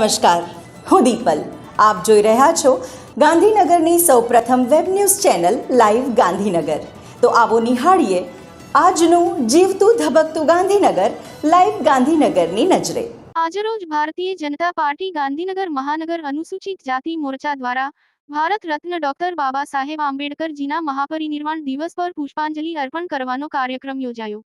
નમસ્કાર, હું દીપલ. આપ જોઈ રહ્યા છો ગાંધીનગરની સૌપ્રથમ web news channel live Gandhinagar. તો આવો નિહાળીએ આજનું જીવતું ધબકતું ગાંધીનગર, લાઈવ ગાંધીનગરની નજરે. આજરોજ ભારતીય જનતા પાર્ટી ગાંધીનગર મહાનગર અનુસૂચિત જાતિ મોરચા દ્વારા ભારત રત્ન ડોક્ટર બાબા સાહેબ આંબેડકરજીના મહાપરિનિર્વાણ દિવસ પર પુષ્પાંજલિ અર્પણ કરવાનો કાર્યક્રમ યોજાયો.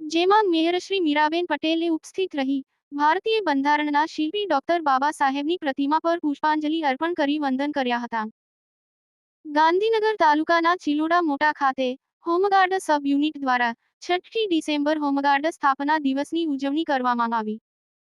જેમાં મેયર શ્રી મીરાબેન પટેલે ઉપસ્થિત રહી ભારતીય બંધારણના શિલ્પી ડોક્ટર બાબા સાહેબની પ્રતિમા પર પુષ્પાંજલિ અર્પણ કરી વંદન કર્યા હતા. ગાંધીનગર તાલુકાના ચિલોડા મોટા ખાતે હોમગાર્ડ સબ યુનિટ દ્વારા છઠ્ઠી ડિસેમ્બર હોમગાર્ડ સ્થાપના દિવસની ઉજવણી કરવામાં આવી.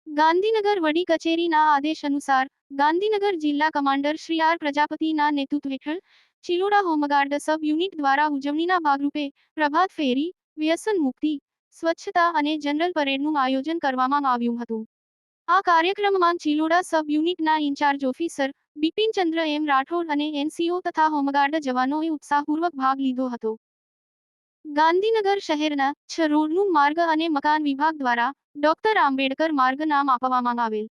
ગાંધીનગર વડી કચેરીના આદેશ અનુસાર ગાંધીનગર જિલ્લા કમાન્ડર શ્રી આર પ્રજાપતિના નેતૃત્વ હેઠળ ચિલોડા હોમગાર્ડ સબ યુનિટ દ્વારા ઉજવણીના ભાગરૂપે પ્રભાત ફેરી, વ્યસન મુક્તિ સ્વચ્છતા અને જનરલ પરેડનું આયોજન કરવામાં આવ્યું હતું. આ કાર્યક્રમમાં ચિલોડા સબ યુનિટના in-charge officer Bipin Chandra, M Rathod અને એનસીઓ તથા હોમગાર્ડ જવાનોએ ઉત્સાહપૂર્વક ભાગ લીધો હતો. ગાંધીનગર શહેરના છ રોડનું માર્ગ અને મકાન વિભાગ દ્વારા ડોક્ટર આંબેડકર માર્ગ નામ આપવામાં આવેલ,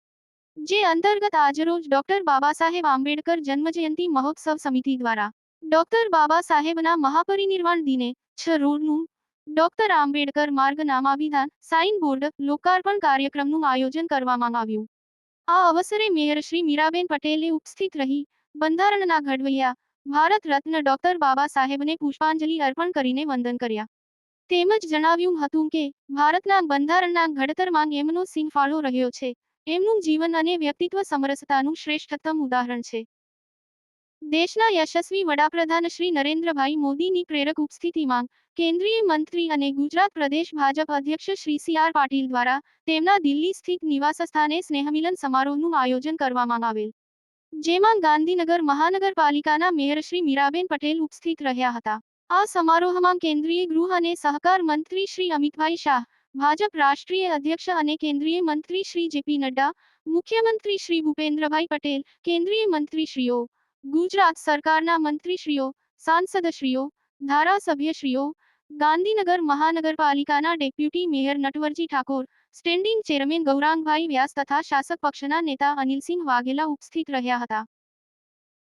જે અંતર્ગત આજરોજ ડોક્ટર બાબા સાહેબ આંબેડકર જન્મજયંતિ મહોત્સવ સમિતિ દ્વારા ડોક્ટર બાબા સાહેબના મહાપરિનિર્વાણ દિને છ રોડનું ડોક્ટર આંબેડકર માર્ગ નામાભિધાન સાઇન બોર્ડ, લોકાર્પણ કાર્યક્રમનું આયોજન કરવામાં આવ્યું. આ અવસરે મેયર શ્રી મીરાબેન પટેલે ઉપસ્થિત રહી, બંધારણના ઘડવૈયા, ભારત રત્ન ડોક્ટર બાબા સાહેબને પુષ્પાંજલિ અર્પણ કરીને વંદન કર્યા. તેમજ જણાવ્યું હતું કે, ભારતના બંધારણના ઘડતરમાં એમનો સિંહ ફાળો રહ્યો છે. એમનું જીવન અને વ્યક્તિત્વ સમરસતાનું શ્રેષ્ઠતમ ઉદાહરણ છે. દેશના યશસ્વી વડાપ્રધાન શ્રી નરેન્દ્રભાઈ મોદીની પ્રેરક ઉપસ્થિતિમાં કેન્દ્રીય મંત્રી અને ગુજરાત પ્રદેશ ભાજપ અધ્યક્ષ શ્રી સી આર પાટીલ દ્વારા તેમના દિલ્હી સ્થિત નિવાસસ્થાને સ્નેહમિલન સમારોહનું આયોજન કરવામાં આવેલ. જેમાં ગાંધીનગર મહાનગરપાલિકાના મેયર શ્રી મીરાબેન પટેલ ઉપસ્થિત રહ્યા હતા. આ સમારોહમાં કેન્દ્રીય ગૃહ અને સહકાર મંત્રી શ્રી અમિતભાઈ શાહ, ભાજપ રાષ્ટ્રીય અધ્યક્ષ અને કેન્દ્રીય મંત્રી શ્રી જેપી નડ્ડા, મુખ્યમંત્રી શ્રી ભૂપેન્દ્રભાઈ પટેલ, કેન્દ્રીય મંત્રીશ્રીઓ ગુજરાત સરકારના મંત્રીશ્રીઓ, સાંસદશ્રીઓ, ધારાસભ્યશ્રીઓ, ગાંધીનગર મહાનગરપાલિકાના deputy mayor Natwarji Thakor, standing chairman Gaurangbhai Vyas તથા શાસક પક્ષના નેતા અનિલસિંહ વાઘેલા ઉપસ્થિત રહ્યા હતા.